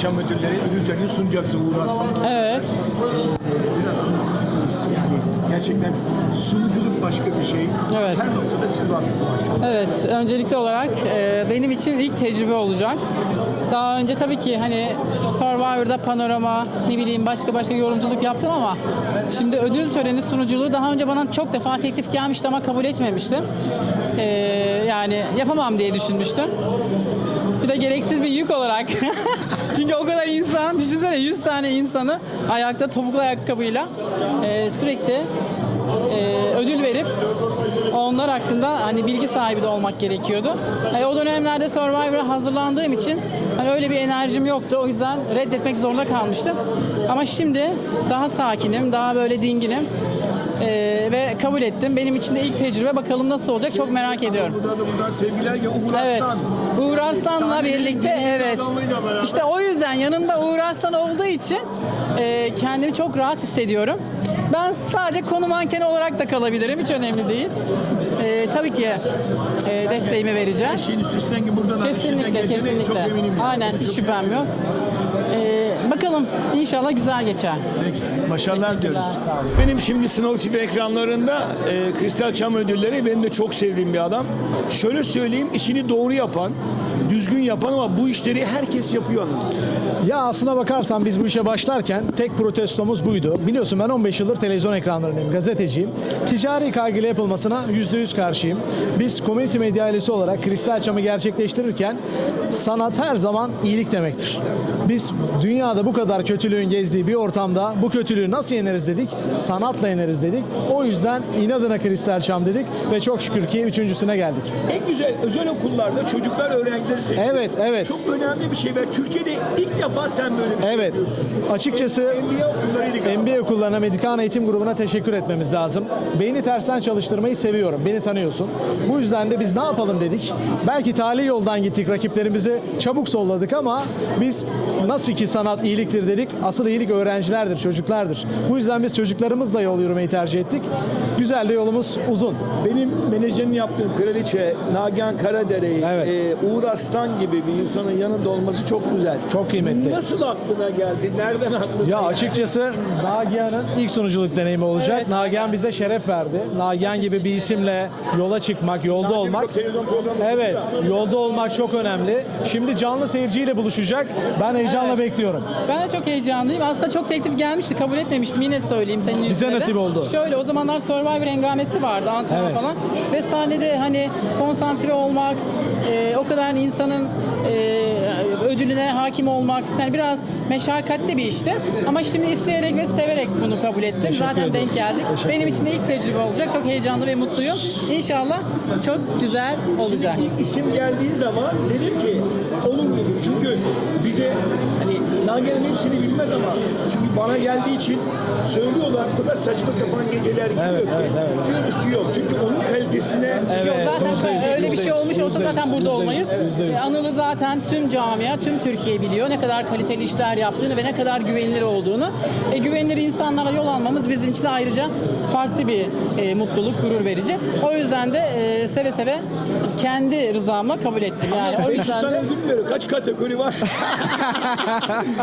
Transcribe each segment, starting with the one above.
Çam Ödülleri ödül törenini sunacaksın Uğur Aslan. Evet. Biraz anlatır mısınız? Yani gerçekten sunuculuk başka bir şey. Evet. Her noktada siz varsınız. Evet, öncelikli olarak e, benim için ilk tecrübe olacak. Daha önce tabii ki hani Survivor'da panorama, ne bileyim başka başka yorumculuk yaptım ama şimdi ödül töreni sunuculuğu daha önce bana çok defa teklif gelmişti ama kabul etmemiştim. E, yani yapamam diye düşünmüştüm. Bir de gereksiz bir yük olarak. Çünkü o kadar insan, düşünsene 100 tane insanı ayakta topuklu ayakkabıyla e, sürekli e, ödül verip onlar hakkında hani bilgi sahibi de olmak gerekiyordu. E, o dönemlerde Survivor'a hazırlandığım için hani öyle bir enerjim yoktu. O yüzden reddetmek zorunda kalmıştım. Ama şimdi daha sakinim, daha böyle dinginim. E, ve kabul ettim. Benim için de ilk tecrübe. Bakalım nasıl olacak çok merak ediyorum. Buradan da buradan sevgiler ya Uğur Evet. Aslan. Uğur Arslan'la Sahnenin birlikte evet. adamıyla beraber. İşte o yüzden yanımda Uğur Arslan olduğu için e, kendimi çok rahat hissediyorum. Ben sadece konu mankeni olarak da kalabilirim. Hiç önemli değil. E, tabii ki e, desteğimi vereceğim. Şeyin üst üstesinden ki buradan Kesinlikle, geleceğine kesinlikle. Çok eminim. yani. Aynen, hiç şüphem yok. E, bakalım, inşallah güzel geçer. Peki, başarılar olun. Benim şimdi Snow TV ekranlarında e, Kristal Çam Ödülleri benim de çok sevdiğim bir adam. Şöyle söyleyeyim, işini doğru yapan, düzgün yapan ama bu işleri herkes yapıyor hanım. Ya aslına bakarsan biz bu işe başlarken tek protestomuz buydu. Biliyorsun ben 15 yıldır televizyon ekranlarındayım, gazeteciyim. Ticari kaygıyla yapılmasına %100 karşıyım. Biz community medya ailesi olarak Kristal Çam'ı gerçekleştirirken sanat her zaman iyilik demektir. Biz dünyada bu kadar kötülüğün gezdiği bir ortamda bu kötülüğü nasıl yeneriz dedik? Sanatla yeneriz dedik. O yüzden inadına Kristal Çam dedik ve çok şükür ki üçüncüsüne geldik. En güzel özel okullarda çocuklar öğrencileri seçiyor. Evet, evet. Çok önemli bir şey ve Türkiye'de ilk defa sen böyle bir şey Evet. yapıyorsun. Açıkçası NBA okullarıyla MBA okullarına, Medikan Eğitim Grubu'na teşekkür etmemiz lazım. Beyni tersten çalıştırmayı seviyorum. Beni tanıyorsun. Bu yüzden de biz ne yapalım dedik. Belki tali yoldan gittik. Rakiplerimizi çabuk solladık ama biz nasıl ki sanat iyiliktir dedik. Asıl iyilik öğrencilerdir, çocuklardır. Bu yüzden biz çocuklarımızla yol yürümeyi tercih ettik. Güzel de yolumuz uzun. Benim menajerin yaptığım kraliçe Nagihan Karadere'yi, Evet. e, Uğur Aslan gibi bir insanın yanında olması çok güzel. Çok kıymetli. Nasıl aklına geldi? Nereden aklına Ya açıkçası Nagihan'ın ilk sunuculuk deneyimi olacak. Nagihan bize şeref verdi. Nagihan gibi bir isimle yola çıkmak, yolda Nagihan olmak. televizyon programı Evet, sunuyor. yolda olmak çok önemli. Şimdi canlı seyirciyle buluşacak. Ben heyecanla Evet. bekliyorum. Ben de çok heyecanlıyım. Aslında çok teklif gelmişti. Kabul etmemiştim. Yine söyleyeyim senin yüzüne de. nasip oldu. Şöyle o zamanlar Survivor engamesi vardı. Antrenman Evet. falan. Ve sahnede hani konsantre olmak, e, o kadar insanın e, ödülüne hakim olmak. Yani biraz meşakkatli bir işti. Ama şimdi isteyerek ve severek bunu kabul ettim. Zaten ederiz. denk geldik. Teşekkür Benim için de ilk tecrübe olacak. Çok heyecanlı ve mutluyum. İnşallah çok güzel olacak. İlk isim geldiği zaman dedim ki dedim. Çünkü bize hani Nagihan'ın hepsini bilmez ama çünkü bana geldiği için söylüyorlar o kadar saçma sapan geceler gidiyor Evet, ki. evet, evet. Diyoruz ki yok. Çünkü onun kalitesine Yok zaten yüzde yüz, öyle bir yüzde şey olmuş olsa yüzde zaten burada olmayız. E, Anıl'ı zaten tüm camia, tüm Türkiye biliyor. Ne kadar kaliteli işler yaptığını ve ne kadar güvenilir olduğunu. E, güvenilir insanlara yol almamız bizim için de ayrıca farklı bir e, mutluluk, gurur verici. O yüzden de e, seve seve kendi rızamla kabul ettim. Yani o 500 yüzden de ödül veriyor. Kaç kategori var?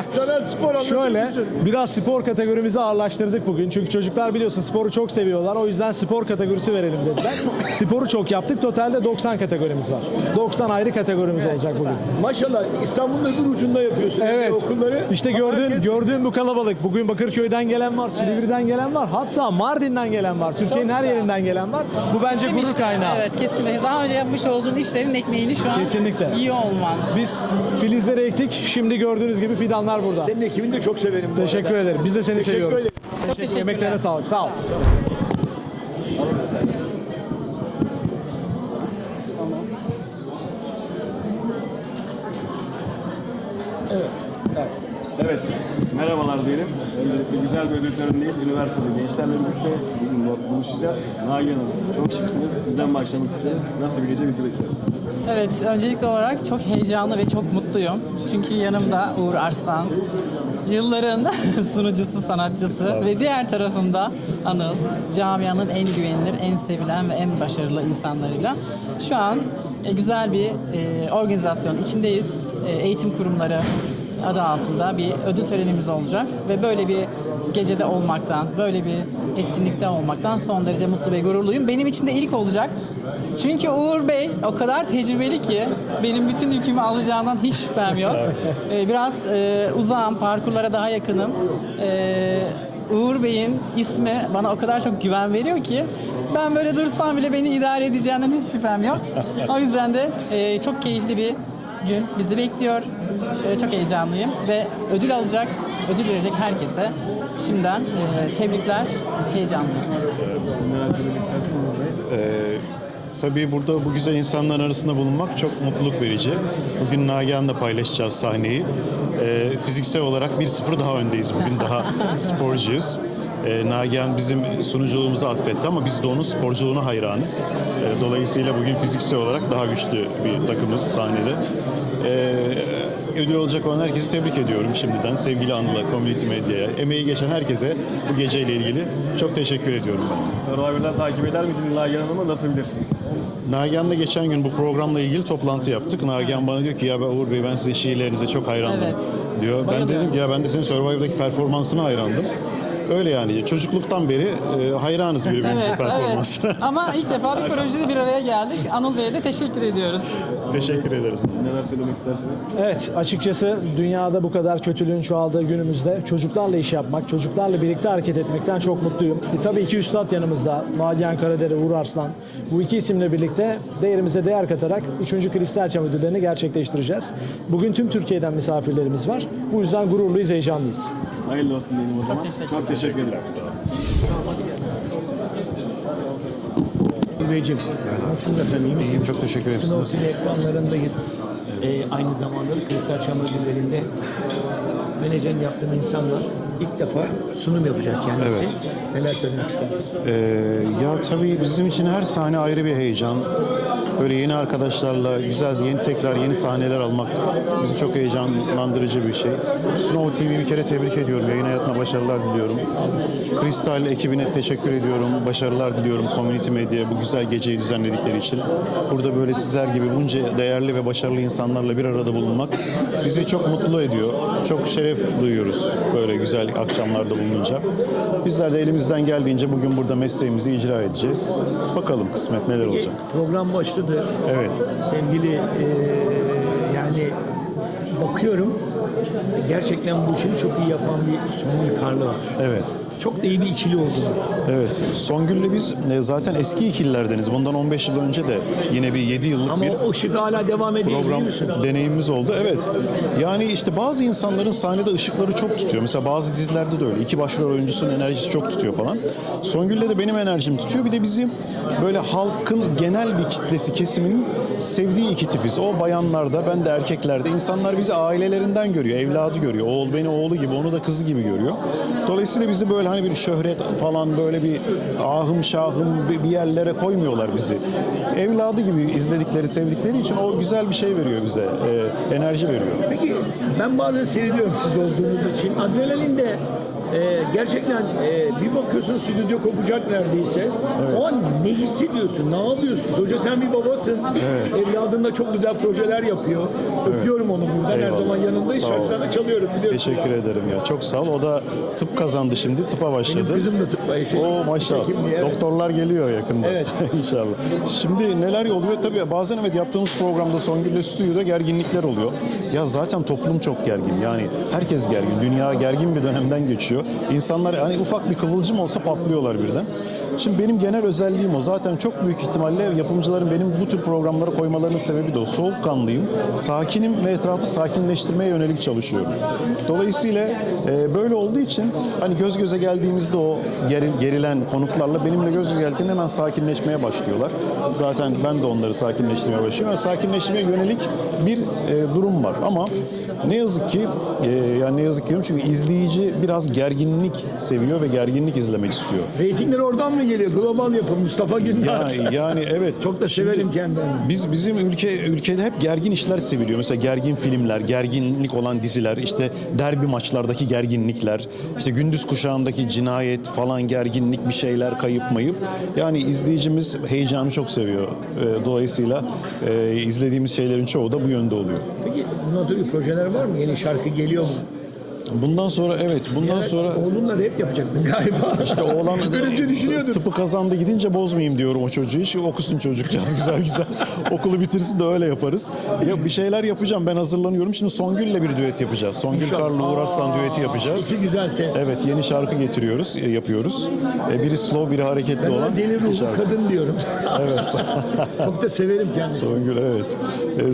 Sana spor anlatır Şöyle mısın? biraz spor kategorimizi ağırlaştırdık bugün. Çünkü çocuklar biliyorsun sporu çok seviyorlar. O yüzden spor kategorisi verelim dediler. Sporu çok yaptık. Totalde 90 kategorimiz var. 90 ayrı kategorimiz olacak bugün. Maşallah İstanbul'un öbür ucunda yapıyorsun. Evet. Okulları. İşte Ama gördüğün herkes- gördüğün bu kalabalık. Bugün Bakırköy'den gelen var, Silivri'den gelen var. Hatta Mardin'den gelen var. Türkiye'nin her yerinden gelen var. Bu bence Bizim gurur işte, kaynağı. Evet kesinlikle. Daha önce yapmış olduğun işlerin ekmeğini şu an Kesinlikle. iyi olman. Biz filizleri ektik. Şimdi gördüğünüz gibi fidanlar burada. Senin ekibini de çok severim bu Teşekkür arada. ederim. Biz de seni Teşekkür seviyoruz. ederim. Çok teşekkürler. Emeklerine sağlık. Sağ ol. Evet, merhabalar diyelim. Öncelikle güzel bir ödül törenindeyiz. Üniversitede gençlerle birlikte bugün bu- buluşacağız. Nagihan Hanım, çok şıksınız. Sizden başlamak isteriz. Nasıl bir gece bizi bekliyor? Evet, öncelikli olarak çok heyecanlı ve çok mutluyum. Çünkü yanımda Uğur Arslan, yılların sunucusu, sanatçısı ve diğer tarafımda Anıl, camianın en güvenilir, en sevilen ve en başarılı insanlarıyla. Şu an e, güzel bir e, organizasyon içindeyiz. e, eğitim kurumları adı altında bir ödül törenimiz olacak ve böyle bir gecede olmaktan, böyle bir etkinlikte olmaktan son derece mutlu ve gururluyum. Benim için de ilk olacak. Çünkü Uğur Bey o kadar tecrübeli ki benim bütün yükümü alacağından hiç şüphem yok. Ee, biraz e, uzağım, parkurlara daha yakınım. Ee, Uğur Bey'in ismi bana o kadar çok güven veriyor ki ben böyle dursam bile beni idare edeceğinden hiç şüphem yok. O yüzden de e, çok keyifli bir gün bizi bekliyor. E, çok heyecanlıyım ve ödül alacak, ödül verecek herkese şimdiden e, tebrikler, heyecanlıyım. Ee, tabii burada bu güzel insanlar arasında bulunmak çok mutluluk verici. Bugün Nagihan'la paylaşacağız sahneyi. Ee, fiziksel olarak 1-0 daha öndeyiz bugün. Daha sporcuyuz. Ee, Nagihan bizim sunuculuğumuzu atfetti ama biz de onun sporculuğuna hayranız. Ee, dolayısıyla bugün fiziksel olarak daha güçlü bir takımız sahnede. Ee, ödül olacak olan herkesi tebrik ediyorum şimdiden. Sevgili Anıl'a, Community Medya'ya, emeği geçen herkese bu geceyle ilgili çok teşekkür ediyorum. Survivor'dan takip eder misiniz Nagihan Hanım'ı? Nasıl bilirsiniz? Nagihan'la geçen gün bu programla ilgili toplantı yaptık. Nagihan bana diyor ki ya ben Uğur Bey ben sizin şiirlerinize çok hayrandım Evet. diyor. Ben Bayılıyorum. dedim ki ya ben de senin Survivor'daki performansına hayrandım. Öyle yani çocukluktan beri e, hayranız birbirimizin performansına. Ama ilk defa bir projede bir araya geldik. Anıl Bey'e de teşekkür ediyoruz. Teşekkür ederiz. Neler söylemek istersiniz? Evet açıkçası dünyada bu kadar kötülüğün çoğaldığı günümüzde çocuklarla iş yapmak, çocuklarla birlikte hareket etmekten çok mutluyum. E, tabii iki üstad yanımızda Nagihan Karadere, Uğur Arslan. Bu iki isimle birlikte değerimize değer katarak 3. Kristal Çam ödüllerini gerçekleştireceğiz. Bugün tüm Türkiye'den misafirlerimiz var. Bu yüzden gururluyuz, heyecanlıyız. Hayırlı olsun diyelim o zaman. teşekkürler. Çok teşekkür ederim. Beyciğim, nasılsınız efendim? İyi misiniz? Çok teşekkür ederim. Sınav Siz TV ekranlarındayız. Ee, aynı zamanda da Kristal Çam ödüllerinde menajerin yaptığım insanlar ilk defa sunum yapacak kendisi. Evet. Neler söylemek istersiniz? Ee, ya tabii bizim için her sahne ayrı bir heyecan. Böyle yeni arkadaşlarla güzel yeni tekrar yeni sahneler almak bizi çok heyecanlandırıcı bir şey. Snow TV bir kere tebrik ediyorum. Yayın hayatına başarılar diliyorum. Kristal ekibine teşekkür ediyorum. Başarılar diliyorum Community Media bu güzel geceyi düzenledikleri için. Burada böyle sizler gibi bunca değerli ve başarılı insanlarla bir arada bulunmak bizi çok mutlu ediyor. Çok şeref duyuyoruz böyle güzel akşamlarda bulununca. Bizler de elimizden geldiğince bugün burada mesleğimizi icra edeceğiz. Bakalım kısmet neler olacak. Program başladı. Evet. Sevgili eee, yani bakıyorum gerçekten bu işini çok iyi yapan bir Songül Karlı var. Evet. Çok da iyi bir ikili oldunuz. Evet. Songül'le biz e, zaten eski ikililerdeniz. Bundan 15 yıl önce de yine bir 7 yıllık Ama bir o ışık hala devam ediyor program deneyimimiz oldu. Evet. Yani işte bazı insanların sahnede ışıkları çok tutuyor. Mesela bazı dizilerde de öyle. İki başrol oyuncusunun enerjisi çok tutuyor falan. Songül'le de benim enerjim tutuyor. Bir de bizim böyle halkın genel bir kitlesi, kesiminin sevdiği iki tipiz. O bayanlarda, ben de erkeklerde. İnsanlar bizi ailelerinden görüyor, evladı görüyor. Oğul beni oğlu gibi, onu da kızı gibi görüyor. Dolayısıyla bizi böyle hani bir şöhret falan böyle bir ahım şahım bir yerlere koymuyorlar bizi. Evladı gibi izledikleri, sevdikleri için o güzel bir şey veriyor bize. e, enerji veriyor. Peki ben bazen seyrediyorum siz olduğunuz için. Adrenalin de e, gerçekten e, bir bakıyorsun stüdyo kopacak neredeyse. O an ne hissediyorsun? Ne yapıyorsun? Hoca sen bir babasın. Evladın da çok güzel projeler yapıyor. Öpüyorum onu buradan. Her Eyvallah. zaman yanındayız. Şarkılarını çalıyorum biliyorsun. Teşekkür ederim ya. Çok sağ ol. O da tıp kazandı şimdi. Tıpa başladı. Benim kızım da tıpla işi. Oo maşallah. Evet. Doktorlar geliyor yakında. Evet. İnşallah. Şimdi neler oluyor? Tabii bazen evet yaptığımız programda Songül'le stüdyoda gerginlikler oluyor. Ya zaten toplum çok gergin. Yani herkes gergin. Dünya gergin bir dönemden geçiyor. İnsanlar hani ufak bir kıvılcım olsa patlıyorlar birden. Şimdi benim genel özelliğim o. Zaten çok büyük ihtimalle yapımcıların benim bu tür programlara koymalarının sebebi de o. Soğukkanlıyım, sakinim ve etrafı sakinleştirmeye yönelik çalışıyorum. Dolayısıyla e, böyle olduğu için hani göz göze geldiğimizde o geril- gerilen konuklarla benimle göz göze geldiğinde hemen sakinleşmeye başlıyorlar. Zaten ben de onları sakinleştirmeye başlıyorum. Yani sakinleştirmeye yönelik bir e, durum var ama ne yazık ki e, yani ne yazık ki çünkü izleyici biraz gerginlik seviyor ve gerginlik izlemek istiyor. Reytingler oradan mı geliyor? Global yapım Mustafa Gündar. Yani, yani evet. Çok da Şimdi severim kendimi. Biz bizim ülke ülkede hep gergin işler seviliyor. Mesela gergin filmler, gerginlik olan diziler, işte derbi maçlardaki gerginlikler, işte gündüz kuşağındaki cinayet falan gerginlik bir şeyler kayıp mayıp. Yani izleyicimiz heyecanı çok seviyor. Ee, Dolayısıyla e, izlediğimiz şeylerin çoğu da bu yönde oluyor. Peki bundan sonra projeler var mı? Yeni şarkı geliyor mu? Bundan sonra evet bundan sonra Oğlunla rap yapacaktın galiba. işte oğlan Önce düşünüyordum. tıpı kazandı gidince bozmayayım diyorum o çocuğu. Şimdi okusun çocukcağız güzel güzel. Okulu bitirsin de öyle yaparız. Ya bir şeyler yapacağım ben hazırlanıyorum. Şimdi Songül'le bir düet yapacağız. Songül İnşallah. Karlı Uğur Aslan düeti yapacağız. İki güzel ses. Evet yeni şarkı getiriyoruz, e, yapıyoruz. E, biri slow, biri hareketli Ben olan ona deli bir ruhlu şarkı. kadın diyorum. Evet. Çok da severim kendisini. Songül evet.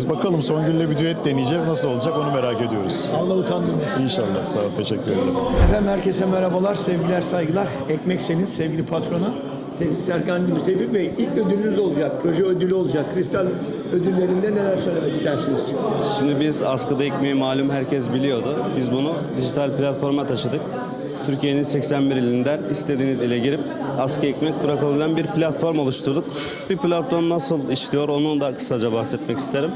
E, bakalım Songül'le bir düet deneyeceğiz. Nasıl olacak onu merak ediyoruz. Allah utandırmasın. İnşallah. Sağ ol. Teşekkür ederim. Efendim herkese merhabalar, sevgiler, saygılar. Ekmek senin sevgili patrona. Tevfik Serkan gibi. Tevfik Bey ilk ödülünüz olacak, proje ödülü olacak. Kristal ödüllerinde neler söylemek istersiniz? Şimdi biz askıda ekmeği malum herkes biliyordu. Biz bunu dijital platforma taşıdık. Türkiye'nin 81 ilinden istediğiniz ile girip askı ekmek bırakılabilen bir platform oluşturduk. Bir platform nasıl işliyor onu da kısaca bahsetmek isterim.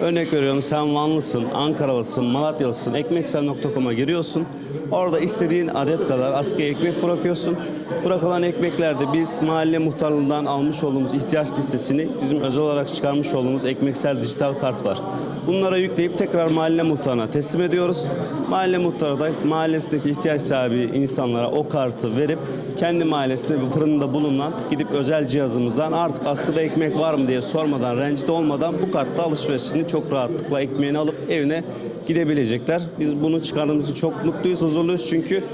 Örnek veriyorum sen Vanlısın, Ankaralısın, Malatyalısın, ekmeksel.com'a giriyorsun. Orada istediğin adet kadar askıya ekmek bırakıyorsun. Bırakılan ekmeklerde biz mahalle muhtarlığından almış olduğumuz ihtiyaç listesini bizim özel olarak çıkarmış olduğumuz ekmeksel dijital kart var. Bunlara yükleyip tekrar mahalle muhtarına teslim ediyoruz. Mahalle muhtarı da mahallesindeki ihtiyaç sahibi insanlara o kartı verip kendi mahallesinde bir fırında bulunan gidip özel cihazımızdan artık askıda ekmek var mı diye sormadan, rencide olmadan bu kartla alışverişini çok rahatlıkla ekmeğini alıp evine gidebilecekler. Biz bunu çıkardığımız için çok mutluyuz, huzurluyuz çünkü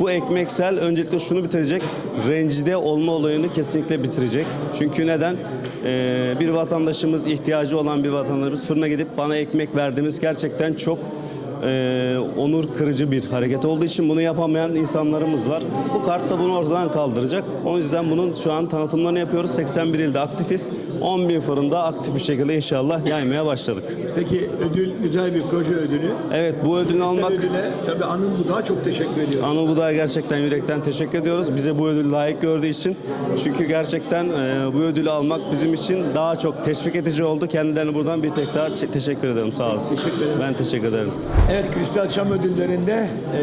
bu ekmeksel öncelikle şunu bitirecek. Rencide olma olayını kesinlikle bitirecek. Çünkü neden? Ee, bir vatandaşımız, ihtiyacı olan bir vatandaşımız fırına gidip bana ekmek verdiğimiz gerçekten çok e, onur kırıcı bir hareket olduğu için bunu yapamayan insanlarımız var. Bu kart da bunu ortadan kaldıracak. O yüzden bunun şu an tanıtımlarını yapıyoruz. 81 ilde aktifiz. 10 bin fırında aktif bir şekilde inşallah yaymaya başladık. Peki ödül güzel bir proje ödülü. Evet bu ödülü almak ödüle tabii Anıl Budak'a çok teşekkür ediyorum. Anıl Budak'a gerçekten yürekten teşekkür ediyoruz. Bize bu ödülü layık gördüğü için. Çünkü gerçekten e, bu ödülü almak bizim için daha çok teşvik edici oldu. Kendilerine buradan bir tek daha teşekkür ederim. Sağ olasın. Teşekkür ederim. Ben teşekkür ederim. Evet Kristal Çam ödüllerinde e,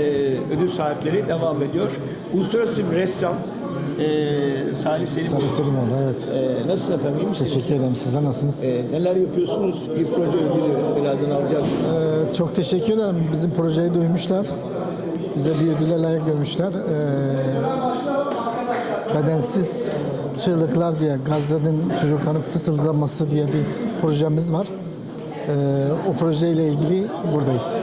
ödül sahipleri devam ediyor. Uluslararası bir ressam e, Salih Selim. Sarı Selimoğlu evet. E, nasılsınız efendim? iyi misiniz? Teşekkür ederim. Sizler nasılsınız? E, neler yapıyorsunuz? Bir proje ödülü birazdan alacaksınız. Ee, çok teşekkür ederim. Bizim projeyi duymuşlar. Bize bir ödüle layık görmüşler. Ee, bedensiz çığlıklar diye Gazze'nin çocukların fısıldaması diye bir projemiz var. Ee, o projeyle ilgili buradayız.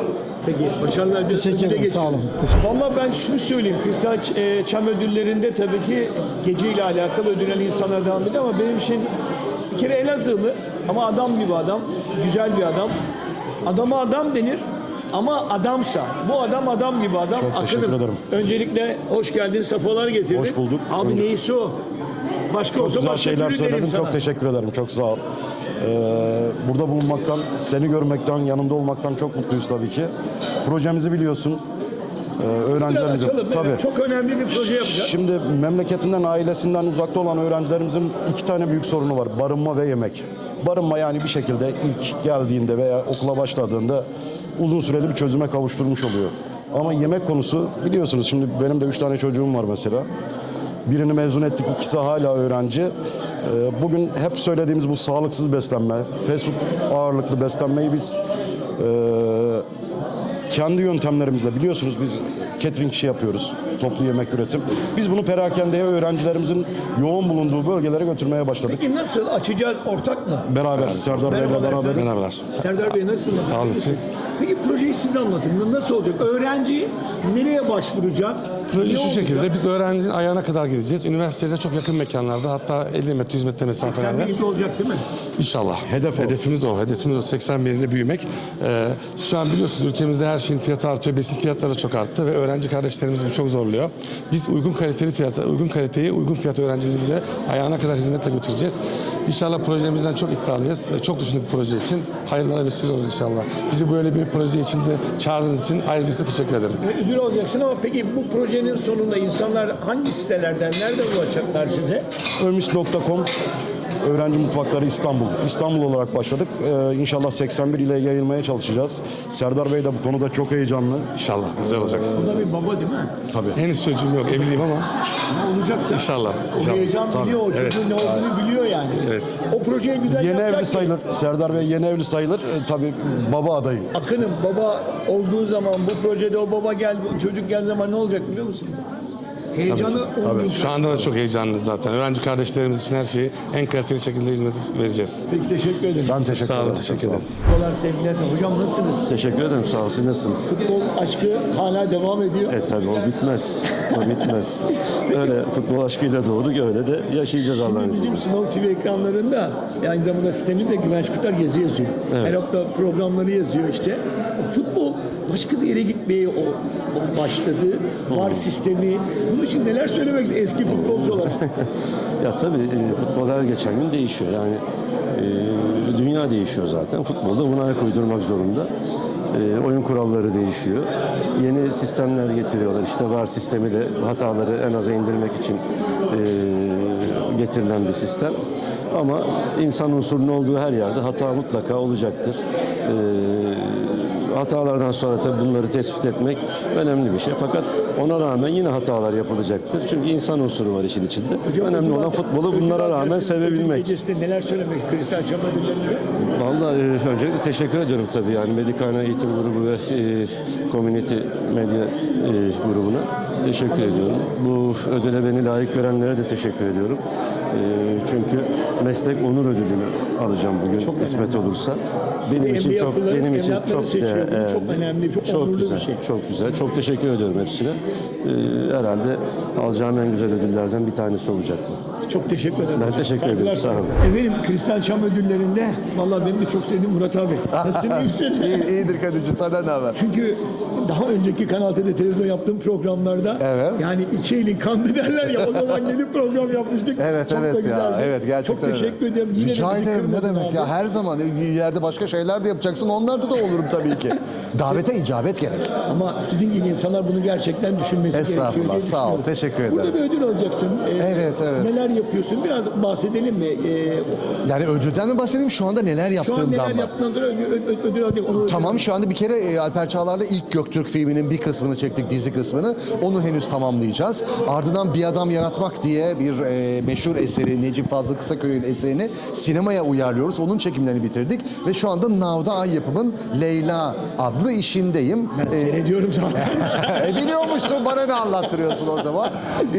Peki başarılar. Teşekkür ederim, sağ olun. Valla ben şunu söyleyeyim. Kristal e, Çam ödüllerinde tabii ki geceyle alakalı ödülen insanlar devam ediyor ama benim için bir kere Elazığlı ama adam gibi adam, güzel bir adam. Adama adam denir ama adamsa, bu adam adam gibi adam. Çok teşekkür Akınım, ederim. Öncelikle hoş geldin, safalar getirdin. Hoş bulduk. Abi Önce- neyse o. Başka Çok olsa güzel başka şeyler söyledin. sana. Çok teşekkür ederim. Çok sağ ol. Ee, burada bulunmaktan, seni görmekten, yanında olmaktan çok mutluyuz tabii ki. Projemizi biliyorsun. Ee, açalım. tabii. Çok önemli bir proje yapacağız. Şimdi memleketinden, ailesinden uzakta olan öğrencilerimizin iki tane büyük sorunu var. Barınma ve yemek. Barınma yani bir şekilde ilk geldiğinde veya okula başladığında uzun süreli bir çözüme kavuşturmuş oluyor. Ama yemek konusu biliyorsunuz şimdi benim de üç tane çocuğum var mesela. Birini mezun ettik, ikisi hala öğrenci. Ee, Bugün hep söylediğimiz bu sağlıksız beslenme, fast food ağırlıklı beslenmeyi biz e, kendi yöntemlerimizle biliyorsunuz biz catering işi yapıyoruz. Toplu yemek üretim. Biz bunu perakendeye öğrencilerimizin yoğun bulunduğu bölgelere götürmeye başladık. Peki nasıl açacağız? Ortak mı? Beraber Serdar Bey'le Merhabalar, beraber. Serdar Bey nasılsınız? Sağ olun, siz? Peki projeyi siz anlatın. Nasıl olacak? Öğrenci nereye başvuracak? Proje şu şekilde, biz öğrencinin ayağına kadar gideceğiz. Üniversitede çok yakın mekanlarda, hatta 50 metre, 100 metre mesafelerde. birlikte olacak değil mi? İnşallah. Hedef o. Hedefimiz o. Hedefimiz o. 81 ile büyümek. Ee, şu an biliyorsunuz ülkemizde her şeyin fiyatı artıyor. Besin fiyatları çok arttı ve öğrenci kardeşlerimiz bu çok zorluyor. Biz uygun kaliteli fiyata, uygun kaliteyi uygun fiyata öğrencilerimize ayağına kadar hizmetle götüreceğiz. İnşallah projemizden çok iddialıyız. Ee, Çok düşündük bu proje için. Hayırlara vesile olur inşallah. Bizi böyle bir proje için de çağırdığınız için ayrıca size teşekkür ederim. Ödül olacaksın ama peki bu projenin sonunda insanlar hangi sitelerden, nereden ulaşacaklar size? Ömüs.com Öğrenci Mutfakları İstanbul. İstanbul olarak başladık. Ee, inşallah 81 ile yayılmaya çalışacağız. Serdar Bey de bu konuda çok heyecanlı. İnşallah güzel olacak. Bu da bir baba değil mi? Tabii. Henüz çocuğum yok, evliyim ama Ama olacak da. İnşallah, O inşallah. heyecan biliyor, o çocuğun ne olduğunu biliyor yani. Evet. O projeyi güzel Yeni yapacak evli ki- sayılır. Serdar Bey yeni evli sayılır. Ee, tabii baba adayı. Akın'ım baba olduğu zaman bu projede o baba geldi, çocuk geldiği zaman ne olacak biliyor musun? Heyecanı olmayacak. şu anda da çok heyecanlıyız zaten. Öğrenci kardeşlerimiz için her şeyi en kaliteli şekilde hizmet vereceğiz. Peki teşekkür ederim. Ben teşekkür Sağ olun, ederim. teşekkür ederiz. Merhabalar sevgiler. Hocam nasılsınız? Teşekkür ederim sağ olun. Siz nasılsınız? Futbol aşkı hala devam ediyor. E tabii o bitmez. O bitmez. Öyle futbol aşkıyla doğduk öyle de yaşayacağız Allah'ın Şimdi izniyle. bizim Sınav TV ekranlarında aynı zamanda sisteminde Güvenç Kurtar yazı yazıyor. Her hafta programları yazıyor işte. Başka bir yere gitmeye o, o başladı. Var sistemi. Bunun için neler söylemek eski futbolcu olarak. Ya tabii e, futbol her geçen gün değişiyor. Yani e, dünya değişiyor zaten. Futbolda buna ayak uydurmak zorunda. E, oyun kuralları değişiyor. Yeni sistemler getiriyorlar. İşte VAR sistemi de hataları en aza indirmek için e, getirilen bir sistem. Ama insan unsurunun olduğu her yerde hata mutlaka olacaktır. E, hatalardan sonra tabii bunları tespit etmek önemli bir şey. Fakat ona rağmen yine hatalar yapılacaktır. Çünkü insan unsuru var işin içinde. önemli olan futbolu bunlara rağmen sevebilmek. Gecesinde neler söylemek Kristal Çam ödüllerinde? Vallahi e, öncelikle teşekkür ediyorum tabii yani Medikana Eğitim Grubu ve e, Community Medya e, grubuna teşekkür ediyorum. Bu ödüle beni layık görenlere de teşekkür ediyorum. E, çünkü meslek onur ödülünü alacağım bugün kısmet olursa. Benim için bir çok benim için çok. Bu değerli. çok önemli, çok bir güzel, şey. Çok güzel. Çok teşekkür ediyorum hepsine. E, herhalde alacağım en güzel ödüllerden bir tanesi olacak bu. Çok teşekkür ederim. Ben teşekkür ederim, Saygılar sağ olun. Efendim Kristal Çam ödüllerinde vallahi benim de çok sevdiğim Murat abi. Nasılsın iyi misin? İyi, iyidir Kadir'cim. Senden ne haber? Çünkü daha önceki Kanal T'de televizyon yaptığım programlarda Evet. yani iki elin kandı derler ya o zaman gelip program yapmıştık. Evet Çok da evet ya. güzeldi. Evet gerçekten Çok teşekkür öyle. ederim. Yine de Rica bizi ederim ne kırmadın demek abi. ya. Her zaman ileride başka şeyler de yapacaksın. Onlarda da olurum tabii ki. Davete icabet gerek. Ama sizin gibi insanlar bunu gerçekten düşünmesi Estağfurullah, gerekiyor diye sağ ol, düşünüyorum. teşekkür ederim. Burada bir ödül alacaksın. Ee, Evet, evet. Neler yapıyorsun? Biraz bahsedelim mi? Ee, Yani ödülden mi bahsedeyim şu anda neler şu an yaptığımdan neler mı? yaptığından ödül, ödül, ödül alacaksın. Onu Tamam şu anda bir kere e, Alper Çağlar'la ilk Göktürk filminin bir kısmını çektik dizi kısmını. Onu henüz tamamlayacağız. Ardından Bir Adam Yaratmak diye bir e, meşhur eseri Necip Fazıl Kısaköy'ün eserini sinemaya uyarlıyoruz. Onun çekimlerini bitirdik ve şu anda Navda Ay Yapım'ın Leyla adlı işindeyim. Ben E, seyrediyorum zaten. e biliyormuşsun bana ne anlattırıyorsun o zaman.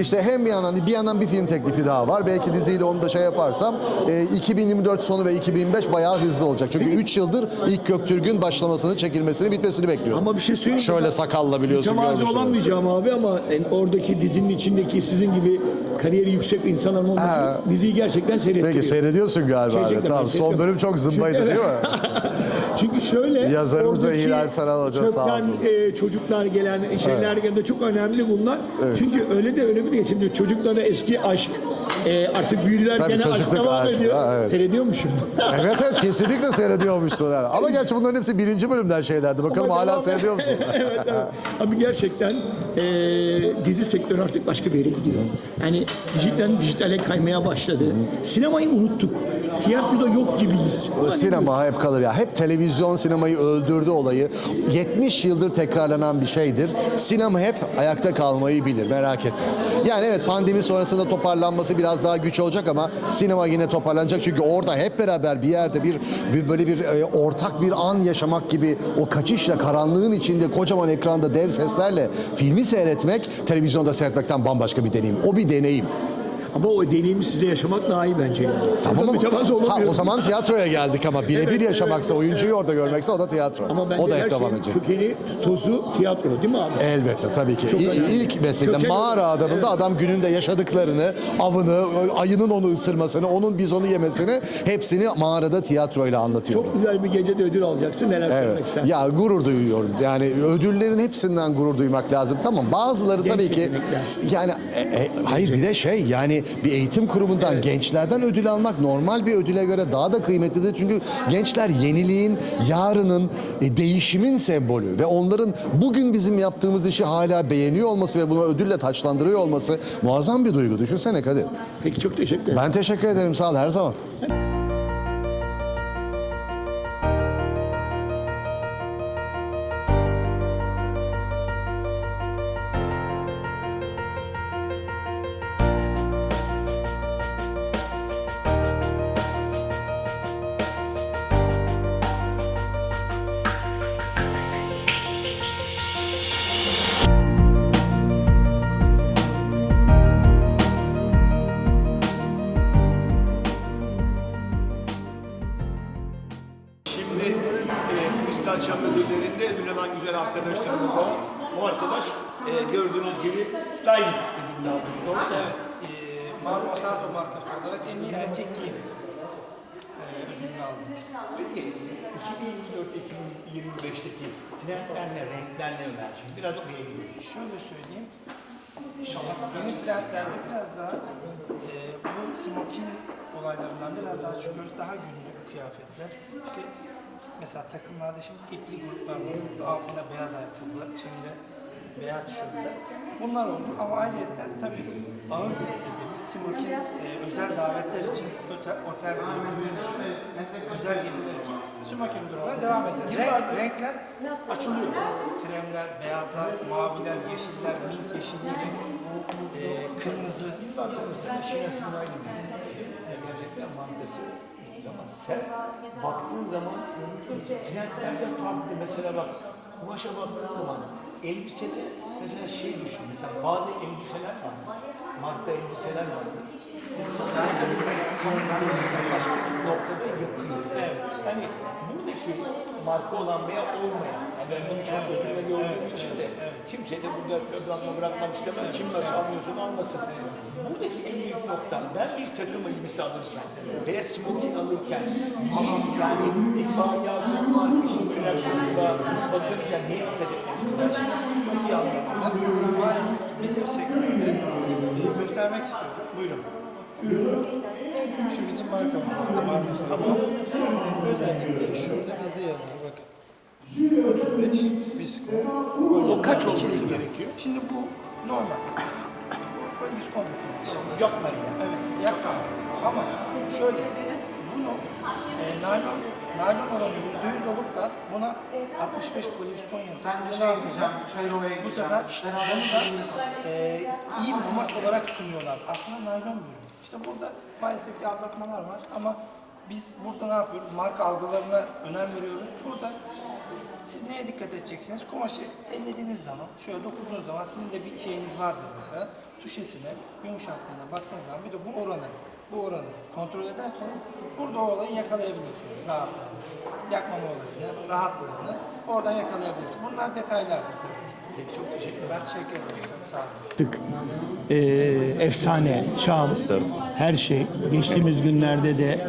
İşte hem bir yandan bir yandan bir film teklifi daha var. Belki diziyle onu da şey yaparsam e, 2024 sonu ve 2005 bayağı hızlı olacak. Çünkü 3 yıldır ilk Göktürk'ün başlamasını, çekilmesini, bitmesini bekliyorum. Ama bir şey söyleyeyim. mi? Şöyle sakalla biliyorsun. Mütevazı olamayacağım abi ama yani oradaki dizinin içindeki sizin gibi kariyeri yüksek insanların olması Ha. diziyi gerçekten seyrettiriyor. Peki seyrediyorsun galiba. Gerçekten tamam ben son seyrediyorum. bölüm çok zımbaydı Çünkü- değil mi? Çünkü şöyle Yazarımız ve oradaki Hilal Saral Hoca sağ çöpten, olsun. e, çocuklar gelen şeyler geldi çok önemli bunlar. Çünkü öyle de bir değil. Şimdi çocuklara eski aşk e, artık büyüdüler Tabii gene aşk çocukluk devam aşkı, ediyor. ha, evet. Seyrediyormuşum. evet evet kesinlikle seyrediyormuşsun. yani. Ama gerçi bunların hepsi birinci bölümden şeylerdi. Bakalım Ama hala devam- seyrediyor musun? evet, evet. Ama gerçekten e, dizi sektörü artık başka bir yere gidiyor. Yani dijitalden dijitale kaymaya başladı. Sinemayı unuttuk. Tiyatroda yok gibiyiz. Sinema hep kalır ya. Hep televizyon sinemayı öldürdü olayı. 70 yıldır tekrarlanan bir şeydir. Sinema hep ayakta kalmayı bilir merak etme. Yani evet pandemi sonrasında toparlanması biraz daha güç olacak ama sinema yine toparlanacak. Çünkü orada hep beraber bir yerde bir, bir böyle bir e, ortak bir an yaşamak gibi o kaçışla karanlığın içinde kocaman ekranda dev seslerle filmi seyretmek televizyonda seyretmekten bambaşka bir deneyim. O bir deneyim. Ama o deneyimi sizde yaşamak daha iyi bence. Yani. Tamam ama ha, o zaman tiyatroya geldik ama birebir Evet, yaşamaksa, evet, oyuncuyu orada görmekse o da tiyatro. Ama bence o da her hep devam şeyin edecek. kökeni, tozu tiyatro değil mi abi? Elbette tabii ki. Çok İ- önemli. İlk meslekte Köken- mağara adamında adam gününde yaşadıklarını, avını, ayının onu ısırmasını, onun bizonu yemesini hepsini mağarada tiyatroyla anlatıyor. Çok güzel bir gecede ödül alacaksın. Neler Evet. istersin? Ya gurur duyuyorum. Yani ödüllerin hepsinden gurur duymak lazım. Tamam bazıları Genç tabii ki yetenekler. yani e, e, hayır bir de şey yani Bir eğitim kurumundan gençlerden ödül almak normal bir ödüle göre daha da kıymetlidir. Çünkü gençler yeniliğin, yarının, e, değişimin sembolü ve onların bugün bizim yaptığımız işi hala beğeniyor olması ve bunu ödülle taçlandırıyor olması muazzam bir duygu. Düşünsene Kadir. Peki çok teşekkür ederim. Ben teşekkür ederim. Sağ ol her zaman. Şimdi gördüğünüz gibi styling ödülünü aldı. Doğru mu? Evet, e, Marmara Sardo markası olarak en iyi erkek giyim e, ödülünü aldık. Peki 2024-2025'teki trendler ne, renkler neler? Şimdi biraz oraya gidelim. Şöyle söyleyeyim, yeni trendlerde biraz daha e, bu smokin olaylarından biraz daha çıkıyoruz. Daha günlük kıyafetler. İşte mesela takımlarda şimdi ipli gruplar var. Altında beyaz ayakkabılar, içinde beyaz tişörtler. Bunlar oldu ama ayrıca tabii ağır dediğimiz smokin e, özel davetler için, otel, otel özel geceler için smokin durumuna devam edeceğiz. Renk, renkler açılıyor. Kremler, beyazlar, maviler, yeşiller, mint yeşilleri, e, kırmızı. Şinesinin aynı mı? Gerçekten markası üstü ama sen baktığın zaman trendlerde farklı. Mesela bak kumaşa baktığın zaman elbisede mesela şey düşün. Mesela bazı elbiseler var. Marka elbiseler var. İnsanlar başka bir noktada yakıyor. Evet. Hani buradaki marka olan veya olmayan, yani ben bunu çok gözümle gördüğüm için de kimse de burada bırakma bırakmak istemem. Kim nasıl anlıyorsun anlasın. Buradaki en büyük nokta, ben bir takım elbise alırken veya smoking alırken, yani İkbal Yazın marka işte koleksiyonunda bakırken neye dikkat etmek Ben şimdi sizi çok iyi anladım. Ben maalesef ki bizim sektörde göstermek istiyorum. Buyurun. Ürünü, şu bizim markamız, Marmos Abla. Ürünün özellikleri şurada bizde yazar bakın. 35 visko. O kaç olması gerekiyor? Şimdi bu normal. Böyle kumaş. Yakmayın yani. Evet, yakmaz. Ama şöyle, bunu naylon, naylon oranı yüzde yüz olup da buna 65 poliviskon yazıyor. Ben de şey Bu sefer bunu da e, iyi bir kumaş olarak sunuyorlar. Aslında naylon bir ürün. İşte burada maalesef ki aldatmalar var ama biz burada ne yapıyoruz? Marka algılarına önem veriyoruz. Burada siz neye dikkat edeceksiniz? Kumaşı ellediğiniz zaman, şöyle dokunduğunuz zaman sizin de bir şeyiniz vardır mesela. Tuşesine, yumuşaklığına baktığınız zaman bir de bu oranı, bu oranı kontrol ederseniz burada o olayı yakalayabilirsiniz rahatlığını. Yakmama olayını, rahatlığını oradan yakalayabilirsiniz. Bunlar detaylardır tabii ki. Peki, çok teşekkür ederim. Ben teşekkür ederim. Çok sağ olun. yaptık. Ee, efsane, çağ, her şey. Geçtiğimiz günlerde de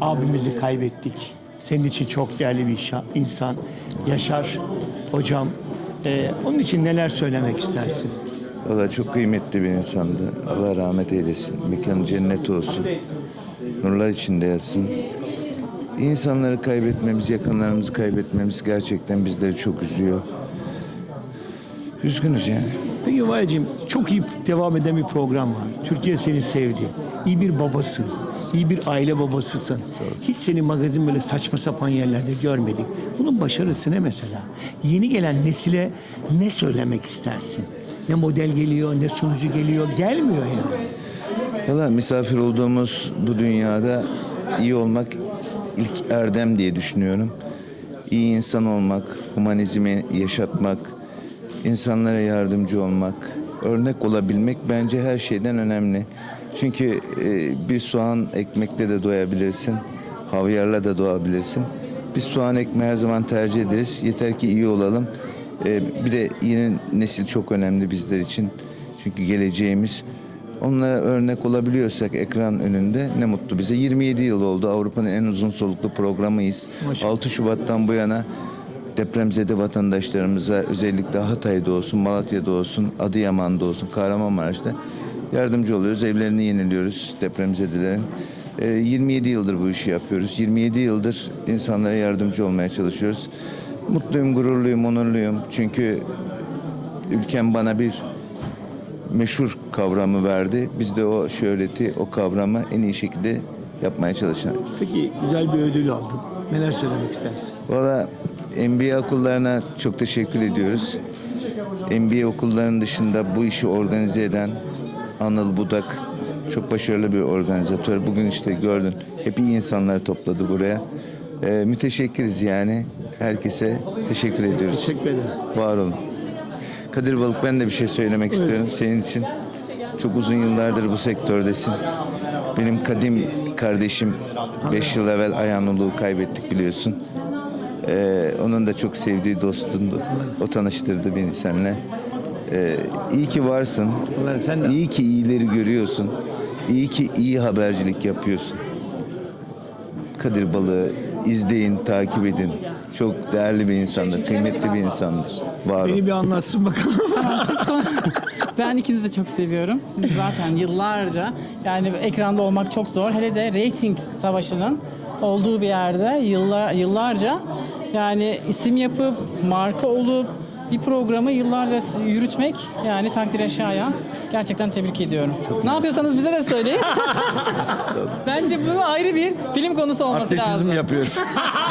abimizi kaybettik. Senin için çok değerli bir insan. Yaşar hocam. Ee, onun için neler söylemek istersin? Valla çok kıymetli bir insandı. Allah rahmet eylesin. Mekanı cennet olsun. Nurlar içinde yatsın. İnsanları kaybetmemiz, yakınlarımızı kaybetmemiz gerçekten bizleri çok üzüyor. Üzgünüz yani. Peki Vayacığım çok iyi devam eden bir program var. Türkiye seni sevdi. İyi bir babasın. İyi bir aile babasısın. Hiç seni magazin böyle saçma sapan yerlerde görmedik. Bunun başarısı ne mesela? Yeni gelen nesile ne söylemek istersin? Ne model geliyor, ne sunucu geliyor. Gelmiyor yani. Valla misafir olduğumuz bu dünyada iyi olmak ilk erdem diye düşünüyorum. İyi insan olmak, humanizmi yaşatmak, insanlara yardımcı olmak, örnek olabilmek bence her şeyden önemli. Çünkü e, bir soğan ekmekte de doyabilirsin, havyarla da doyabilirsin. Biz soğan ekmeği her zaman tercih ederiz. Yeter ki iyi olalım. E, bir de yeni nesil çok önemli bizler için. Çünkü geleceğimiz. Onlara örnek olabiliyorsak ekran önünde ne mutlu bize. 27 yıl oldu Avrupa'nın en uzun soluklu programıyız. 6 Şubat'tan bu yana depremzede vatandaşlarımıza özellikle Hatay'da olsun, Malatya'da olsun, Adıyaman'da olsun, Kahramanmaraş'ta yardımcı oluyoruz. Evlerini yeniliyoruz depremzedelerin. E, 27 yıldır bu işi yapıyoruz. 27 yıldır insanlara yardımcı olmaya çalışıyoruz. Mutluyum, gururluyum, onurluyum. Çünkü ülkem bana bir meşhur kavramı verdi. Biz de o şöhreti, o kavramı en iyi şekilde yapmaya çalışıyoruz. Peki güzel bir ödül aldın. Neler söylemek istersin? Valla MBA okullarına çok teşekkür ediyoruz. MBA okullarının dışında bu işi organize eden Anıl Budak çok başarılı bir organizatör. Bugün işte gördün hep iyi insanlar topladı buraya. Ee, müteşekkiriz yani. Herkese teşekkür ediyoruz. Teşekkür ederim. Var olun. Kadir Balık ben de bir şey söylemek istiyorum senin için. Çok uzun yıllardır bu sektördesin. Benim kadim kardeşim 5 yıl evvel Ayhanlı'lığı kaybettik biliyorsun. Ee, onun da çok sevdiği dostundu. O tanıştırdı beni seninle. Ee, iyi ki varsın. Allah sen de. İyi ki iyileri görüyorsun. İyi ki iyi habercilik yapıyorsun. Kadir Balık'ı izleyin, takip edin. Çok değerli bir insandır, kıymetli bir insandır. Var. Beni bir anlatsın bakalım. Ben ikinizi de çok seviyorum. Siz zaten yıllarca yani ekranda olmak çok zor. Hele de reyting savaşının olduğu bir yerde yıllar, yıllarca yani isim yapıp marka olup bir programı yıllarca yürütmek yani takdire şayan. Gerçekten tebrik ediyorum. Ne yapıyorsanız bize de söyleyin. Bence bu ayrı bir film konusu olması lazım. Atletizm yapıyoruz.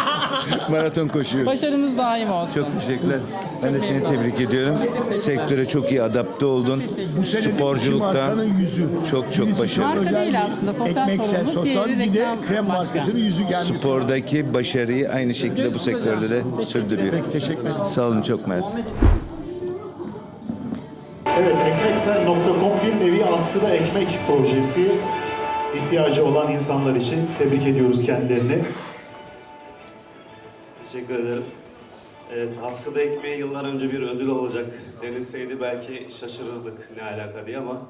Maraton koşuyoruz. Başarınız daim olsun. Çok teşekkürler. Ben de seni tebrik ediyorum. Sektöre çok iyi adapte oldun. Bu sene Sporculukta markanın yüzü. çok çok başarılı. Marka değil aslında, sosyal ekmeksel, sorumluluk, sosyal diğeri bir de reklam krem başka. markasının yüzü gelmiş. Spordaki başarıyı aynı şekilde bu sektörde de sürdürüyor. Teşekkür ederim. Sağ olun çok mersi. Evet, ekmeksel.com bir nevi askıda ekmek projesi. ihtiyacı olan insanlar için tebrik ediyoruz kendilerini. Teşekkür ederim. Evet, askıda ekmeği yıllar önce bir ödül alacak denilseydi belki şaşırırdık ne alaka diye ama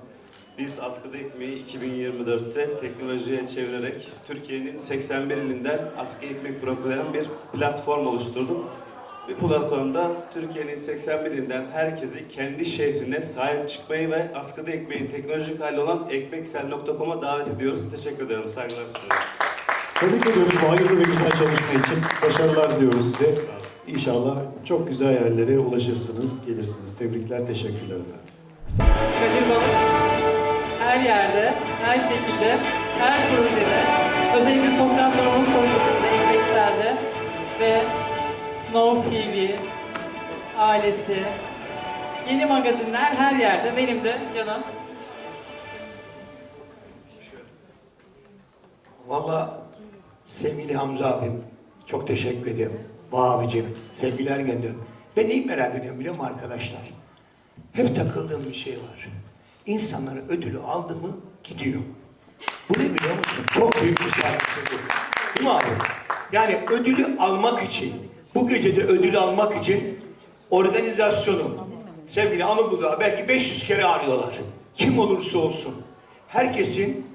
biz askıda ekmeği 2024'te teknolojiye çevirerek Türkiye'nin 81 ilinden askı ekmek bırakılan bir platform oluşturduk. Bu platformda Türkiye'nin 81 ilinden herkesi kendi şehrine sahip çıkmayı ve askıda ekmeğin teknolojik hali olan ekmeksel.com'a davet ediyoruz. Teşekkür ederim. Saygılar sunuyorum. Tebrik ediyoruz bu hayırlı ve güzel çalışma için. Başarılar diliyoruz size. İnşallah çok güzel yerlere ulaşırsınız, gelirsiniz. Tebrikler, teşekkürler efendim. Kadir Balık her yerde, her şekilde, her projede, özellikle sosyal sorumluluk projesinde, Ekmeksel'de ve Snow TV ailesi, yeni magazinler her yerde. Benim de canım. Valla sevgili Hamza abim çok teşekkür ediyorum. Bağ abicim sevgiler gönderiyorum. Ben neyi merak ediyorum biliyor musun arkadaşlar? Hep takıldığım bir şey var. İnsanlar ödülü aldı mı gidiyor. Bu ne biliyor musun? Çok büyük bir saygısızlık. Değil mi abi? Yani ödülü almak için, bu gece de ödülü almak için organizasyonu sevgili Anıl Budağı belki 500 kere arıyorlar. Kim olursa olsun. Herkesin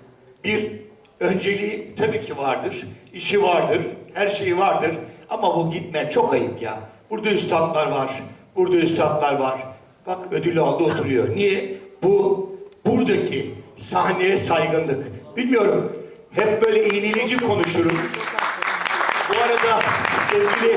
bir önceliği tabii ki vardır. işi vardır. Her şeyi vardır. Ama bu gitme çok ayıp ya. Burada üstadlar var. Burada üstadlar var. Bak ödülü aldı oturuyor. Niye? Bu buradaki sahneye saygınlık. Bilmiyorum. Hep böyle iğneleyici konuşurum. Bu arada sevgili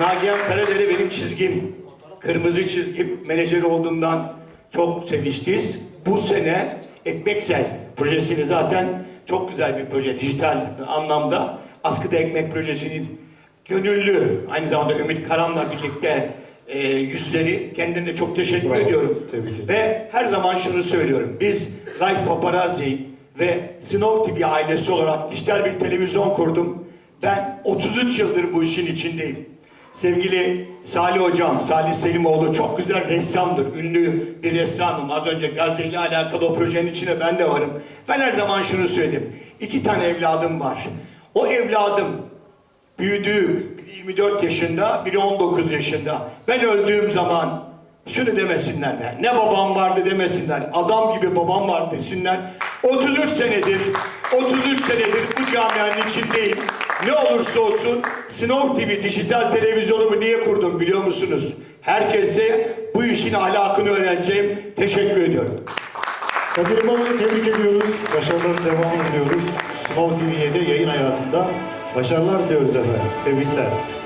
Nagihan Karadere benim çizgim. Kırmızı çizgim. Menajer olduğumdan çok seviştiyiz. Bu sene Ekmeksel projesini zaten çok güzel bir proje. Dijital anlamda. Askıda Ekmek projesinin gönüllü aynı zamanda Ümit Karan'la birlikte e, yüzleri kendilerine çok teşekkür ediyorum. Tebrik. Ve her zaman şunu söylüyorum. Biz Life Paparazzi ve Snow TV ailesi olarak dijital bir televizyon kurdum. Ben 33 yıldır bu işin içindeyim. Sevgili Salih Hocam, Salih Selimoğlu çok güzel ressamdır. Ünlü bir ressamım. Az önce Gazze ile alakalı o projenin içine ben de varım. Ben her zaman şunu söyledim. İki tane evladım var. O evladım büyüdü. Biri 24 yaşında, biri 19 yaşında. Ben öldüğüm zaman şunu demesinler be. Ne babam vardı demesinler. Adam gibi babam var desinler. 33 senedir, 33 senedir bu camianın içindeyim. Ne olursa olsun Snow TV dijital televizyonumu niye kurdum biliyor musunuz? Herkese bu işin ahlakını öğreneceğim. Teşekkür ediyorum. Kadir İmamoğlu'nu tebrik ediyoruz. Başarıların devamını diliyoruz. Snow TV'ye de yayın hayatında başarılar diliyoruz efendim. Tebrikler.